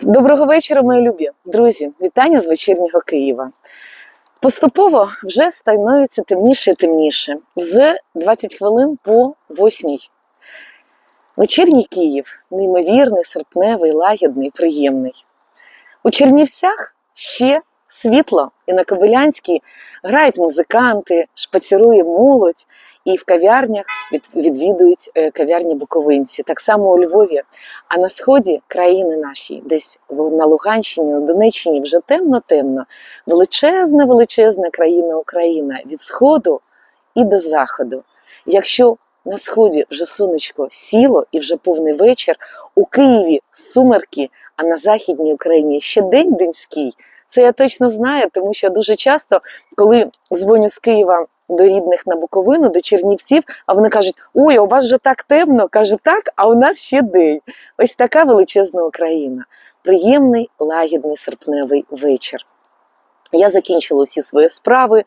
Доброго вечора, мої любі друзі. Вітання з вечірнього Києва. Поступово вже становиться темніше і темніше. З 20 хвилин по 8. Вечірній Київ неймовірний, серпневий, лагідний, приємний. У Чернівцях ще світло, і на Кобилянській грають музиканти, шпацірує молодь, і в кав'ярнях від- відвідують е, кав'ярні буковинці. Так само у Львові. А на сході країни нашій, десь на Луганщині, на Донеччині вже темно-темно. Величезна, величезна країна Україна від сходу і до заходу. Якщо на сході вже сонечко сіло і вже повний вечір, у Києві сумерки, а на Західній Україні ще день денський. Це я точно знаю, тому що дуже часто, коли дзвоню з Києва до рідних на Буковину, до Чернівців, а вони кажуть: ой, у вас вже так темно. Кажу, так, а у нас ще день. Ось така величезна Україна. Приємний, лагідний серпневий вечір. Я закінчила усі свої справи.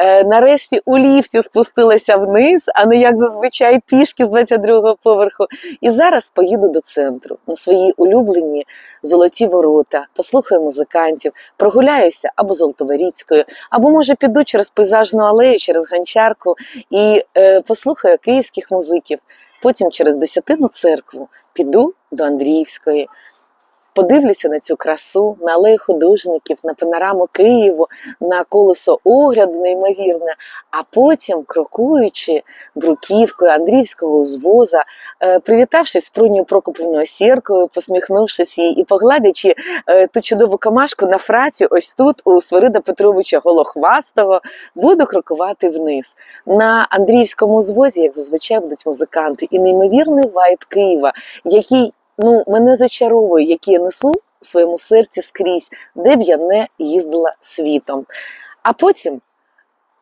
Е, нарешті у ліфті спустилася вниз, а не як зазвичай пішки з 22-го поверху. І зараз поїду до центру на свої улюблені золоті ворота, послухаю музикантів, прогуляюся або Золотоворіцькою, або може піду через пейзажну алею, через ганчарку і е, послухаю київських музиків. Потім через Десятину церкву піду до Андріївської. Подивлюся на цю красу, на алею художників, на панораму Києву, на колесо огляду неймовірне, а потім, крокуючи бруківкою Андріївського узвоза, е, привітавшись з Прунію Прокопівною сіркою, посміхнувшись їй і погладячи е, ту чудову камашку на фраці, ось тут, у Свирида Петровича Голохвастого, буду крокувати вниз. На Андріївському узвозі, як зазвичай, будуть музиканти, і неймовірний вайб Києва, який ну, мене зачаровує, які я несу в своєму серці скрізь, де б я не їздила світом. А потім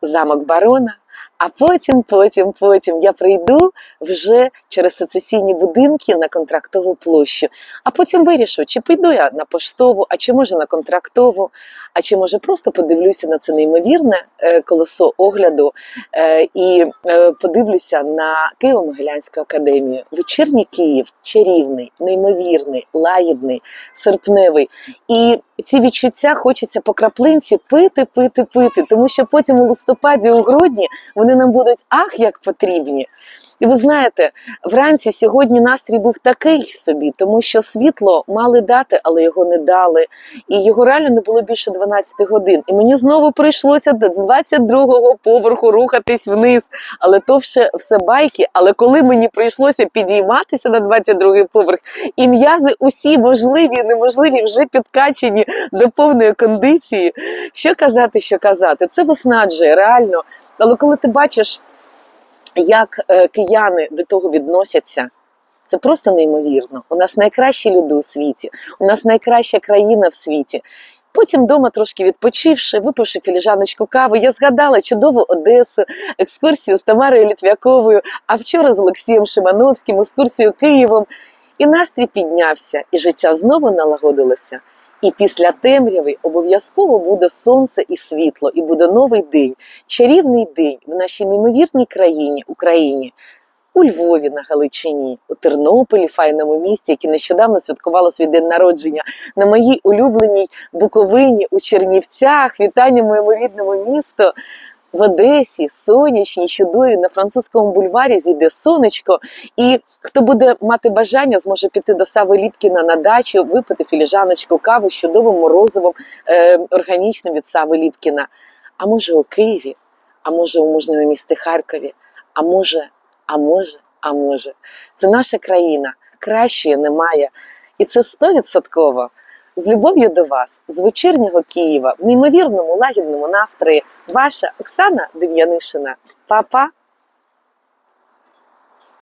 замок барона. А потім, потім, потім я прийду вже через сецесійні будинки на контрактову площу. А потім вирішу, чи піду я на поштову, а чи може на контрактову, а чи може просто подивлюся на це неймовірне е, колесо огляду е, і е, подивлюся на Києво-Могилянську академію. Вечірній Київ чарівний, неймовірний, лагідний, серпневий. І ці відчуття хочеться по краплинці пити, пити, пити, тому що потім у листопаді, у грудні вони нам будуть ах, як потрібні. І ви знаєте, вранці сьогодні настрій був такий собі, тому що світло мали дати, але його не дали. І його реально не було більше 12 годин. І мені знову прийшлося з 22-го поверху рухатись вниз. Але то все, все байки. Але коли мені прийшлося підійматися на 22-й поверх, і м'язи усі можливі, неможливі, вже підкачені до повної кондиції. Що казати, що казати? Це виснажує реально. Але коли ти бачиш, як е, кияни до того відносяться. Це просто неймовірно. У нас найкращі люди у світі, у нас найкраща країна в світі. Потім вдома трошки відпочивши, випивши філіжаночку кави, я згадала чудову Одесу, екскурсію з Тамарою Літвяковою, а вчора з Олексієм Шимановським, екскурсію Києвом. І настрій піднявся, і життя знову налагодилося. І після темряви обов'язково буде сонце і світло, і буде новий день, чарівний день в нашій неймовірній країні, Україні, у Львові на Галичині, у Тернополі, файному місті, яке нещодавно святкувало свій день народження, на моїй улюбленій Буковині, у Чернівцях, вітання моєму рідному місту. В Одесі, сонячні, чудові, на французькому бульварі зійде сонечко. І хто буде мати бажання, зможе піти до Сави Ліпкіна на дачу, випити філіжаночку кави з чудовим морозивом е, органічним від Сави Ліпкіна. А може у Києві, а може у мужньому місті Харкові, а може, а може, а може. Це наша країна, кращої немає. І це стовідсотково. З любов'ю до вас, з вечірнього Києва, в неймовірному лагідному настрої, ваша Оксана Дем'янишина. Па-па!